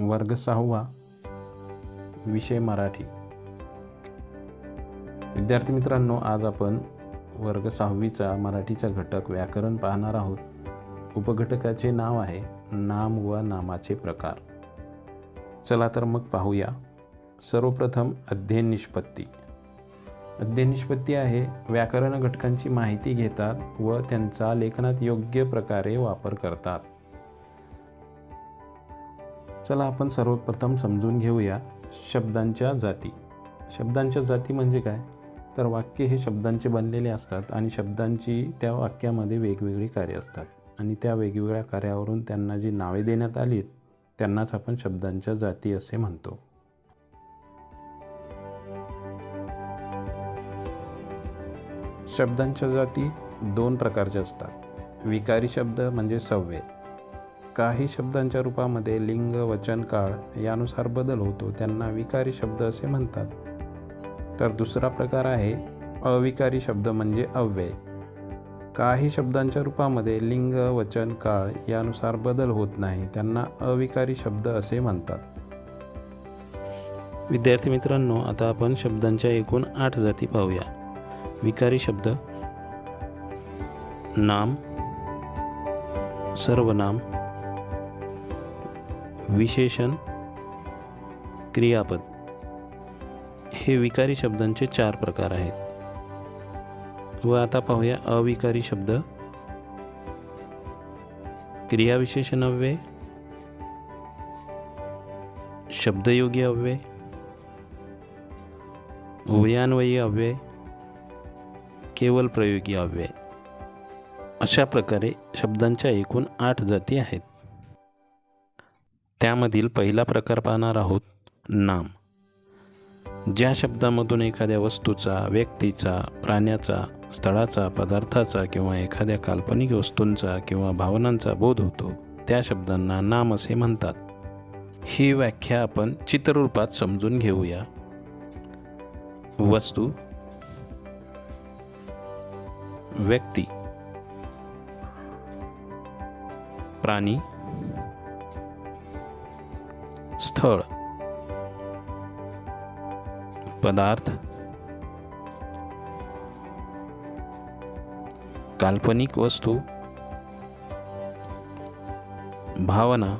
वर्ग सहावा विषय मराठी. विद्यार्थी मित्रांनो आज आपण वर्ग सहावीचा मराठीचा घटक व्याकरण पाहणार आहोत. उपघटकाचे नाव आहे नाम व नामाचे प्रकार. चला तर मग पाहूया. सर्वप्रथम अध्ययन निष्पत्ती. अध्ययन निष्पत्ती आहे व्याकरण घटकांची माहिती घेतात व त्यांचा लेखनात योग्य प्रकारे वापर करतात. चला आपण सर्वप्रथम समजून घेऊया शब्दांच्या जाती. शब्दांच्या जाती म्हणजे काय? तर वाक्य हे शब्दांचे बनलेले असतात आणि शब्दांची त्या वाक्यामध्ये वेगवेगळी कार्य असतात. आणि त्या वेगवेगळ्या कार्यावरून त्यांना जी नावे देण्यात आलीत त्यांनाच आपण शब्दांच्या जाती असे म्हणतो. शब्दांच्या जाती दोन प्रकारच्या असतात. विकारी शब्द म्हणजे सव्वे. काही शब्दांच्या रूपामध्ये लिंग वचन काळ यानुसार बदल होतो त्यांना विकारी शब्द असे म्हणतात. तर दुसरा प्रकार आहे अविकारी शब्द म्हणजे अव्यय. काही शब्दांच्या रूपामध्ये लिंग वचन काळ यानुसार बदल होत नाही त्यांना अविकारी शब्द असे म्हणतात. विद्यार्थी मित्रांनो आता आपण शब्दांच्या एकूण आठ जाती पाहूया. विकारी शब्द नाम सर्वनाम विशेषण क्रियापद. हे विकारी शब्दांचे चार प्रकार आहेत. व आता पाहूया अविकारी शब्द. क्रियाविशेषण अव्यय शब्दयोगी अव्यय उभयान्वयी अव्यय केवळ प्रयोगी अव्यय अशा प्रकारे शब्दांच्या एकूण आठ जाती आहेत. त्यामधील पहिला प्रकार पाहणार आहोत नाम. ज्या शब्दामधून एखाद्या वस्तूचा व्यक्तीचा प्राण्याचा स्थळाचा पदार्थाचा किंवा एखाद्या काल्पनिक वस्तूंचा किंवा भावनांचा बोध होतो त्या शब्दांना नाम असे म्हणतात. ही व्याख्या आपण चित्ररूपात समजून घेऊया. वस्तू. व्यक्ती. प्राणी. स्थळ. पदार्थ. काल्पनिक वस्तू. भावना.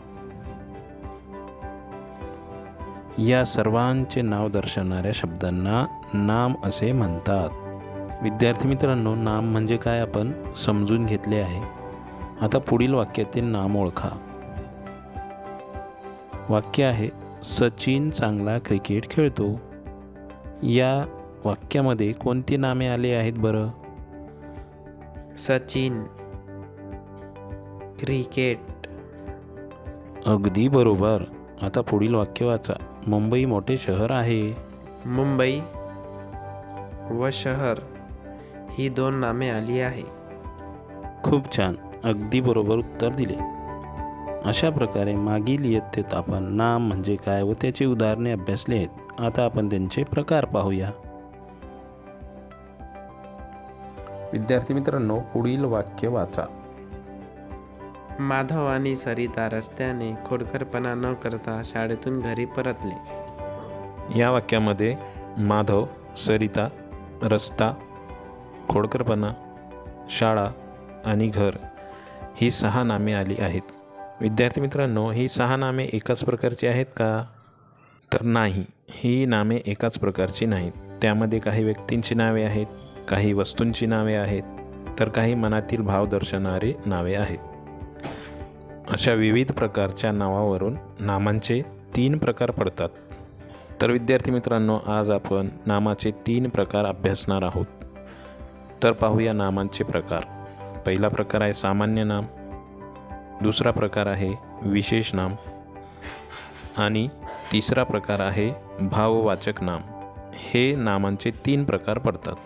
या सर्वांचे नाव दर्शवणाऱ्या शब्दांना नाम असे म्हणतात. विद्यार्थी मित्रांनो नाम म्हणजे काय आपण समजून घेतले आहे. आता पुढील वाक्यातील नाम ओळखा. वाक्य आहे सचिन चांगला क्रिकेट खेळतो. या वाक्यामध्ये कोणती नामे आली आहेत बरं? सचिन क्रिकेट. अगदी बरोबर. आता पुढील वाक्य वाचा. मुंबई मोठे शहर आहे. मुंबई व शहर ही दोन नामे आली आहे. खूप छान. अगदी बरोबर उत्तर दिले. अशा प्रकारे मागील इयत्तेत आपण नाम म्हणजे काय व त्याची उदाहरणे अभ्यासली आहेत. आता आपण त्यांचे प्रकार पाहूया. विद्यार्थी मित्रांनो पुढील वाक्य वाचा. माधव आणि सरिता रस्त्याने खोडकरपणा न करता शाळेतून घरी परतले. या वाक्यामध्ये माधव सरिता रस्ता खोडकरपणा शाळा आणि घर ही सहा नामे आली आहेत. विद्यार्थी मित्रांनो ही सहा नामे एकाच प्रकारची आहेत का? तर नाही. ही नामे एकाच प्रकारची नाहीत. त्यामध्ये काही व्यक्तींची नावे आहेत काही वस्तूंची नावे आहेत तर काही मनातील भाव दर्शवणारी नावे आहेत. अशा विविध प्रकारच्या नावावरून नामांचे तीन प्रकार पडतात. तर विद्यार्थी मित्रांनो आज आपण नामाचे तीन प्रकार अभ्यासणार आहोत. तर पाहूया नामांचे प्रकार. पहिला प्रकार आहे सामान्य नाम. दुसरा प्रकार आहे विशेष नाम. आणि तिसरा प्रकार आहे भाववाचक नाम. हे नामांचे तीन प्रकार पडतात.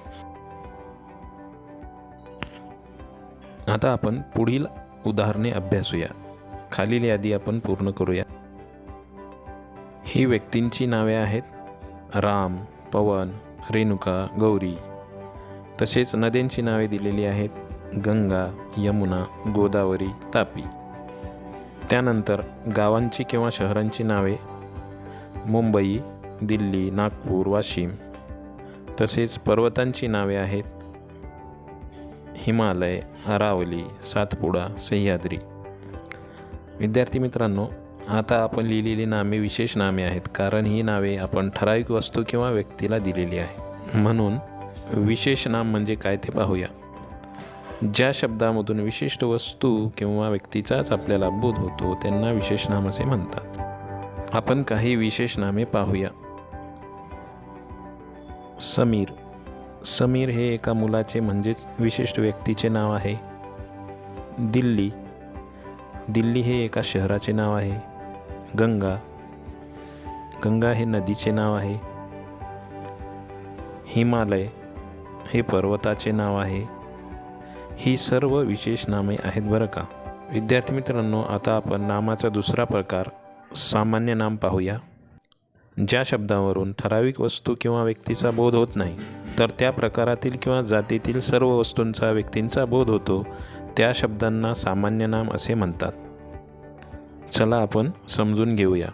आता आपण पुढील उदाहरणे अभ्यासूया. खालील यादी आपण पूर्ण करूया. ही व्यक्तींची नावे आहेत. राम पवन रेणुका गौरी. तसेच नद्यांची नावे दिलेली आहेत. गंगा यमुना गोदावरी तापी. त्यानंतर गावांची किंवा शहरांची नावे मुंबई दिल्ली नागपूर वाशिम तसेच पर्वतांची नावे आहेत. हिमालय अरावली सातपुडा सह्याद्री. विद्यार्थी मित्रांनो आता आपण लिहिलेली नामे विशेष नामे आहेत कारण ही नावे आपण ठराविक वस्तू किंवा व्यक्तीला दिलेली आहे म्हणून विशेष नाम म्हणजे काय ते पाहूया. ज्या शब्दामधून विशिष्ट वस्तू किंवा व्यक्तीचाच आपल्याला बोध होतो त्यांना विशेष नाम असे म्हणतात. आपण काही विशेष नामे पाहूया. समीर. समीर हे एका मुलाचे म्हणजेच विशिष्ट व्यक्तीचे नाव आहे. दिल्ली. दिल्ली हे एका शहराचे नाव आहे. गंगा. गंगा हे नदीचे नाव आहे. हिमालय हे पर्वताचे नाव आहे. ही सर्व विशेष नामे आहेत बरं का? विद्यार्थी मित्रांनो आता आपण नामाचा दुसरा प्रकार सामान्य नाम पाहूया. ज्या शब्दावरून ठराविक वस्तू किंवा व्यक्तीचा बोध होत नाही तर त्या प्रकारातील किंवा जातीतील सर्व वस्तूंचा व्यक्तींचा बोध होतो त्या शब्दांना सामान्य नाम असे म्हणतात. चला आपण समजून घेऊया.